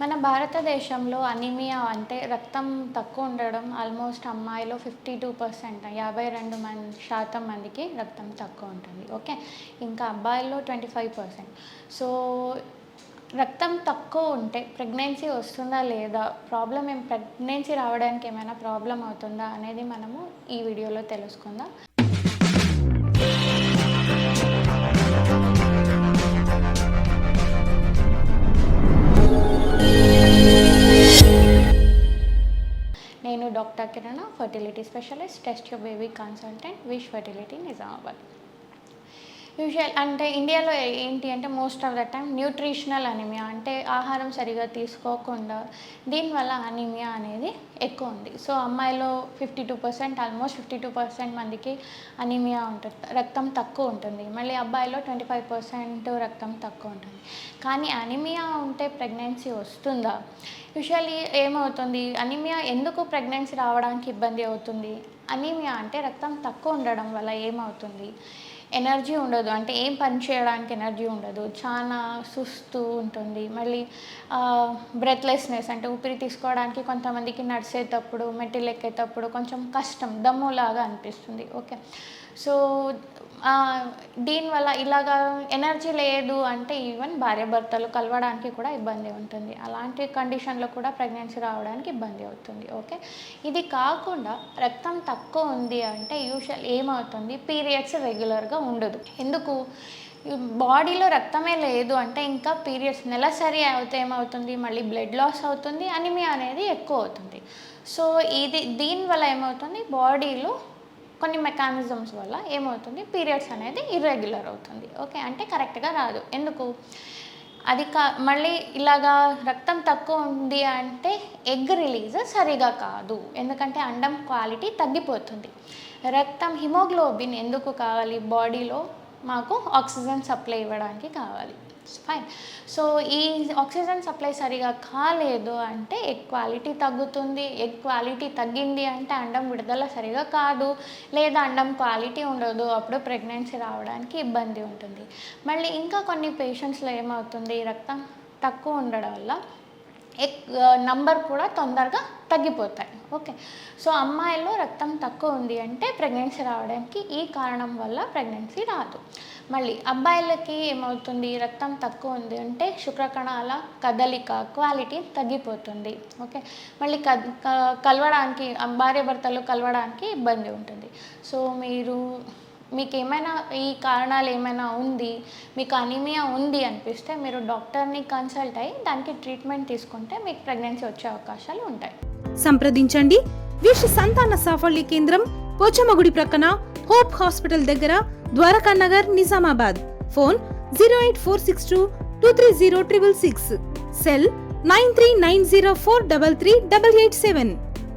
మన భారతదేశంలో అనిమియా అంటే రక్తం తక్కువ ఉండడం ఆల్మోస్ట్ అమ్మాయిలో ఫిఫ్టీ టూ పర్సెంట్ యాభై రెండు మంది శాతం మందికి రక్తం తక్కువ ఉంటుంది. ఓకే? ఇంకా అబ్బాయిల్లో ట్వంటీ ఫైవ్ పర్సెంట్ సో రక్తం తక్కువ ఉంటే ప్రెగ్నెన్సీ వస్తుందా లేదా ప్రాబ్లం ఏం ప్రెగ్నెన్సీ రావడానికి ఏమైనా ప్రాబ్లం అవుతుందా అనేది మనము ఈ వీడియోలో తెలుసుకుందాం. Doctor Kirana fertility specialist test your baby consultant wish fertility Nizamabad usual అంటే ఇండియాలో ఏంటి అంటే most of the time nutritional anaemia అంటే ఆహారం సరిగా తీసుకోకుండా దీనివల్ల అనిమియా అనేది ఎక్కువ ఉంది. సో అమ్మాయిలో fifty two percent almost fifty two percent మందికి అనిమియా ఉంటుంది రక్తం తక్కువ ఉంటుంది. మళ్ళీ అబ్బాయిలో ట్వంటీ ఫైవ్ పర్సెంట్ రక్తం తక్కువ ఉంటుంది. కానీ అనిమియా ఉంటే ప్రెగ్నెన్సీ వస్తుందా? యూజువల్లీ ఏమవుతుంది? అనిమియా ఎందుకు ప్రెగ్నెన్సీ రావడానికి ఇబ్బంది అవుతుంది? అనిమియా అంటే రక్తం తక్కువ ఉండడం వల్ల ఏమవుతుంది? ఎనర్జీ ఉండదు. అంటే ఏం పని చేయడానికి ఎనర్జీ ఉండదు. చాలా సుస్తు ఉంటుంది. మళ్ళీ బ్రెత్లెస్నెస్ అంటే ఊపిరి తీసుకోవడానికి కొంతమందికి నడిచేటప్పుడు మెట్టిలు ఎక్కేటప్పుడు కొంచెం కష్టం దమ్ములాగా అనిపిస్తుంది. ఓకే. సో దీనివల్ల ఇలాగా ఎనర్జీ లేదు అంటే ఈవెన్ భార్యాభర్తలు కలవడానికి కూడా ఇబ్బంది ఉంటుంది. అలాంటి కండిషన్లో కూడా ప్రెగ్నెన్సీ రావడానికి ఇబ్బంది అవుతుంది. ఓకే. ఇది కాకుండా రక్తం తక్కువ ఉంది అంటే యూజువల్ ఏమవుతుంది? పీరియడ్స్ రెగ్యులర్గా ఉండదు. ఎందుకు? బాడీలో రక్తమే లేదు అంటే ఇంకా పీరియడ్స్ నెలసరి అవుతే ఏమవుతుంది? మళ్ళీ బ్లడ్ లాస్ అవుతుంది అనిమియా అనేది ఎక్కువ అవుతుంది. సో ఇది దీనివల్ల ఏమవుతుంది? బాడీలో కొన్ని మెకానిజమ్స్ వల్ల ఏమవుతుంది? పీరియడ్స్ అనేది ఇర్రెగ్యులర్ అవుతుంది. ఓకే? అంటే కరెక్ట్గా రాదు. ఎందుకు? అది కా మళ్ళీ ఇలాగా రక్తం తక్కువ ఉంది అంటే ఎగ్ రిలీజ్ సరిగా కాదు. ఎందుకంటే అండం క్వాలిటీ తగ్గిపోతుంది. రక్తం హిమోగ్లోబిన్ ఎందుకు కావాలి? బాడీలో మాకు ఆక్సిజన్ సప్లై ఇవ్వడానికి కావాలి. ఫైన్ సో ఈ ఆక్సిజన్ సప్లై సరిగా కాలేదు అంటే ఎగ్ క్వాలిటీ తగ్గుతుంది. ఎగ్ క్వాలిటీ తగ్గింది అంటే అండం విడుదల సరిగా కాదు. లేదా అండం క్వాలిటీ ఉండదు. అప్పుడు ప్రెగ్నెన్సీ రావడానికి ఇబ్బంది ఉంటుంది. మళ్ళీ ఇంకా కొన్ని పేషెంట్స్లో ఏమవుతుంది? రక్తం తక్కువ ఉండడం వల్ల ఎక్ నంబర్ కూడా తొందరగా తగ్గిపోతాయి. ఓకే. సో అమ్మాయిల్లో రక్తం తక్కువ ఉంది అంటే ప్రెగ్నెన్సీ రావడానికి ఈ కారణం వల్ల ప్రెగ్నెన్సీ రాదు. మళ్ళీ అబ్బాయిలకి ఏమవుతుంది? రక్తం తక్కువ ఉంది అంటే శుక్రకణాల కదలిక క్వాలిటీ తగ్గిపోతుంది. ఓకే. మళ్ళీ కలవడానికి భార్యాభర్తలు కలవడానికి ఇబ్బంది ఉంటుంది. సో మీరు మీకు ఏమైనా ఈ కారణాలు ఏమైనా ఉంది మీకు అనిమియా ఉంది అనిపిస్తే మీరు డాక్టర్ని కన్సల్ట్ అయ్యి దానికి ట్రీట్మెంట్ తీసుకుంటే మీకు ప్రెగ్నెన్సీ వచ్చే అవకాశాలు ఉంటాయి. సంప్రదించండి. విష్ సంతాన సాఫల్య కేంద్రం పోచమగుడి ప్రక్కన హోప్ హాస్పిటల్ దగ్గర Dwaraka Nagar Nizamabad. Phone zero eight four six two two three zero triple six. Cell nine three nine zero four double three double eight seven.